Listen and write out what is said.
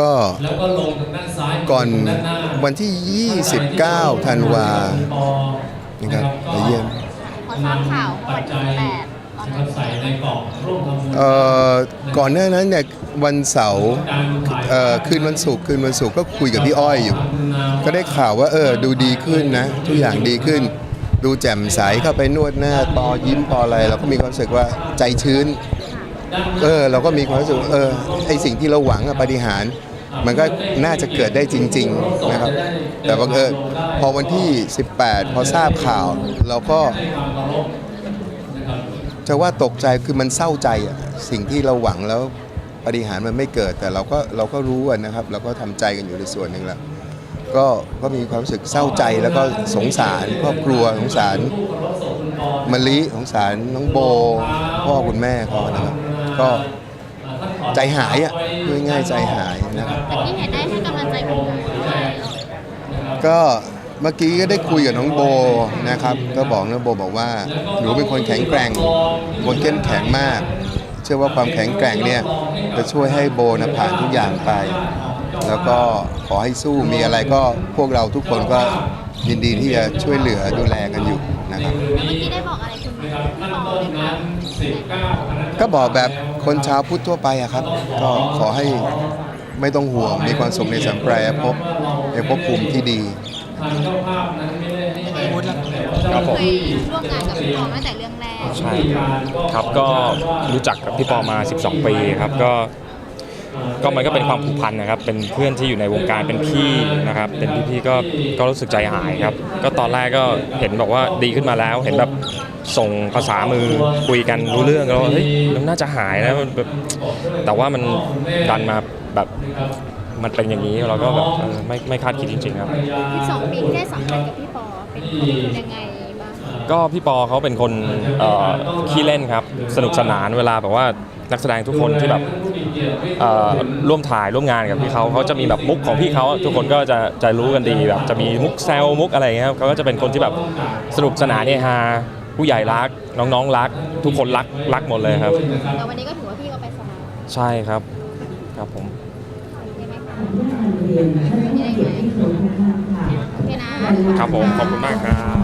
ก็แล้วก็ลงทางด้านซ้ายก่อนด้านหน้าวันที่ 29 ธันวานะครับไปเยี่ยมพอทราบข่าวเมื่อวันที่แปดตอนนั้นใส่ในกล่องร่วมทำบุญเอ่อก่อนหน้านั้นเนี่ยวันเสาร์เอ่อคืนวันศุกร์คืนวันศุกร์ก็คุยกับพี่อ้อยอยู่ ก็ได้ข่าวว่าเออดูดีขึ้นนะ ทุกอย่างดีขึ้น ดูแจ่มใสเข้าไปนวดหน้าตอยิ้มพออะไรเราก็มีความรู้สึกว่าใจชื้น เออเราก็มีความรู้สึกเออไอสิ่งที่เราหวังอะปฏิหาร มันก็น่าจะเกิดได้จริง ๆนะครับ แต่บังเอิญพอวันที่ 18 พอทราบข่าว เราก็จะว่าตกใจคือมันเศร้าใจอะสิ่งที่เราหวังแล้วปฏิหารมันไม่เกิด แต่เราก็เราก็รู้นะครับ เราก็ทำใจกันอยู่ในส่วนหนึ่งแล้วก็ก็มีความรู้สึกเศร้าใจแล้วก็สงสารครอบครัวสงสารมะลิสงสารน้องโบพ่อคุณแม่เขานะครับ ก็ใจหายอะพูดง่ายๆใจหายนะครับแต่พี่เห็นได้ให้กำลังใจคุณโบด้วยก็เมื่อกี้ก็ได้คุยกับน้องโบนะครับ ก็บอกน้องโบบอกว่าหนูเป็นคนแข็งแกร่งคนเข้มแข็งมาก เชื่อว่าความแข็งแกร่งเนี่ยจะช่วยให้โบนะผ่านทุกอย่างไป แล้วก็ขอให้สู้มีอะไรก็พวกเราทุกคนก็ยินดีที่จะช่วยเหลือดูแลกันอยู่นะครับเมื่อกี้ได้บอกอะไรคุณพี่ปอไหมคะก็บอกแบบ คนชาวพุทธทั่วไปอะครับ ก็ขอให้ไม่ต้องห่วงมีความสุขในสัมปรายภพในภพภูมิที่ดีทางเจ้าภาพนั้นไม่ได้ให้ไปครับผมเคยร่วมงานกับพี่ปอตั้งแต่เรื่องแรก ใช่ครับก็รู้จักกับพี่ปอมา 12 ปีครับก็ ก็มันก็เป็นความผูกพันนะครับเป็นเพื่อนที่อยู่ในวงการเป็นพี่นะครับเป็นพี่ๆก็ก็รู้สึกใจหายครับ ก็ตอนแรกก็เห็นบอกว่าดีขึ้นมาแล้ว เห็นแบบส่งภาษามือคุยกันรู้เรื่องแล้วว่าเฮ้ยมันน่าจะหายนะมันแบบแต่ว่ามันดันมาแบบมันเป็นอย่างนี้เราก็แบบเออไม่ไม่คาดคิดจริงๆครับ12ปีที่ได้สัมผัสกับพี่ปอเป็นเป็นยังไงบ้างก็พี่ปอเขาเป็นคนเอ่อขี้เล่นครับ สนุกสนานเวลาแบบว่านักแสดงทุกคนที่แบบเอ่อ ร่วมถ่ายร่วมงานกับพี่เขาเขาจะมีแบบมุกของพี่เขาทุกคนก็จะจะรู้กันดีแบบจะมีมุกแซวมุกอะไรอย่างเงี้ยครับเขาก็จะเป็นคนที่แบบสนุกสนานเฮฮาผู้ใหญ่รัก น้องๆรัก ทุกคนรักรักหมดเลยครับแต่วันนี้ก็ถือว่าพี่ก็ไปสมัครใช่ครับครับผมได้ไหมคะได้ไหมโอเคนะครับผมขอบคุณมากครับ